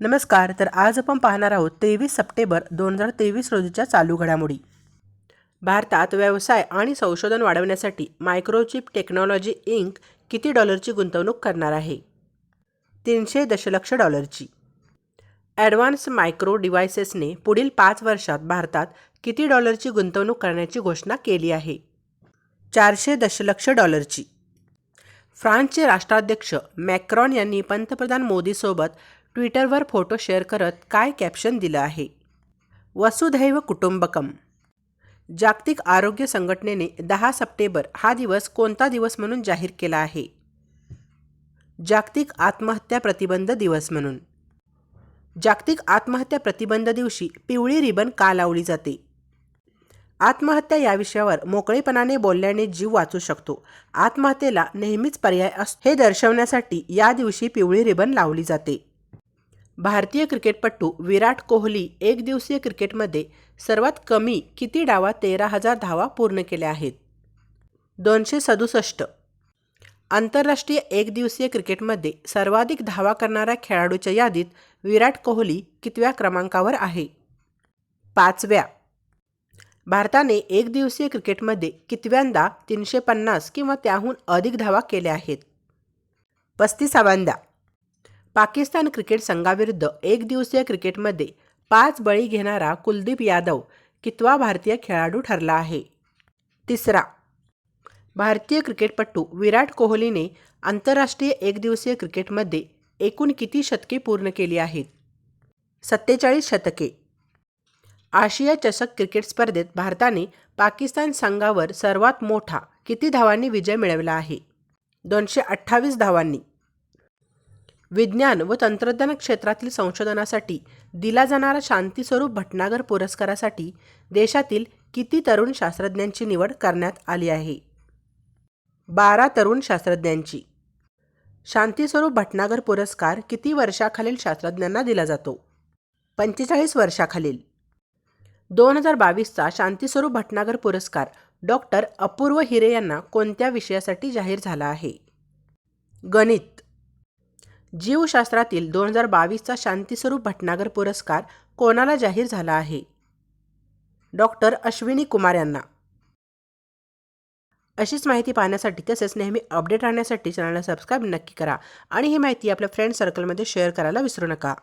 नमस्कार तर आज आपण पाहणार आहोत तेवीस सप्टेंबर दोन हजार तेवीस रोजीच्या चालू घडामोडी. भारतात व्यवसाय आणि संशोधन वाढवण्यासाठी मायक्रोचिप टेक्नॉलॉजी इंक किती डॉलरची गुंतवणूक करणार आहे? तीनशे दशलक्ष डॉलरची. ॲडव्हान्स मायक्रो डिव्हायसेसने पुढील पाच वर्षात भारतात किती डॉलरची गुंतवणूक करण्याची घोषणा केली आहे? चारशे दशलक्ष डॉलरची. फ्रान्सचे राष्ट्राध्यक्ष मॅक्रॉन यांनी पंतप्रधान मोदीसोबत ट्विटरवर फोटो शेअर करत काय कॅप्शन दिलं आहे? वसुधैव कुटुंबकम. जागतिक आरोग्य संघटनेने दहा सप्टेंबर हा दिवस कोणता दिवस म्हणून जाहीर केला आहे? जागतिक आत्महत्या प्रतिबंध दिवस म्हणून. जागतिक आत्महत्या प्रतिबंध दिवशी पिवळी रिबन का लावली जाते? आत्महत्या या विषयावर मोकळेपणाने बोलल्याने जीव वाचू शकतो. आत्महत्येला नेहमीच पर्याय असतो हे दर्शवण्यासाठी या दिवशी पिवळी रिबन लावली जाते. भारतीय क्रिकेटपटू विराट कोहली एक दिवसीय क्रिकेटमध्ये सर्वात कमी किती डावा तेरा हजार धावा पूर्ण केल्या आहेत? दोनशे सदुसष्ट. आंतरराष्ट्रीय एकदिवसीय क्रिकेटमध्ये सर्वाधिक धावा करणाऱ्या खेळाडूच्या यादीत विराट कोहली कितव्या क्रमांकावर आहे? पाचव्या. भारताने एकदिवसीय क्रिकेटमध्ये कितव्यांदा तीनशे पन्नास किंवा त्याहून अधिक धावा केल्या आहेत? पस्तीसाव्यांदा. पाकिस्तान क्रिकेट संघाविरुद्ध एकदिवसीय क्रिकेटमध्ये पाच बळी घेणारा कुलदीप यादव कितवा भारतीय खेळाडू ठरला आहे? तिसरा भारतीय क्रिकेटपटू विराट कोहलीने आंतरराष्ट्रीय एकदिवसीय क्रिकेटमध्ये एकूण किती शतके पूर्ण केली आहेत? सत्तेचाळीस शतके. आशिया चषक क्रिकेट स्पर्धेत भारताने पाकिस्तान संघावर सर्वात मोठा किती धावांनी विजय मिळवला आहे? दोनशे अठ्ठावीस धावांनी. विज्ञान व तंत्रज्ञान क्षेत्रातील संशोधनासाठी दिला जाणारा शांतीस्वरूप भटनागर पुरस्कारासाठी देशातील किती तरुण शास्त्रज्ञांची निवड करण्यात आली आहे? बारा तरुण शास्त्रज्ञांची. शांतीस्वरूप भटनागर पुरस्कार किती वर्षाखालील शास्त्रज्ञांना दिला जातो? पंचेचाळीस वर्षाखालील. दोन हजार बावीसचा शांतीस्वरूप भटनागर पुरस्कार डॉक्टर अपूर्व हिरे यांना कोणत्या विषयासाठी जाहीर झाला आहे? गणित. जीवशास्त्रातील दोन हजार बावीसचा शांतीस्वरूप भटनागर पुरस्कार कोणाला जाहीर झाला आहे? डॉक्टर अश्विनी कुमार यांना. अशीच माहिती पाहण्यासाठी तसेच नेहमी अपडेट राहण्यासाठी चॅनलला सबस्क्राईब नक्की करा आणि ही माहिती आपल्या फ्रेंड सर्कलमध्ये शेअर करायला विसरू नका.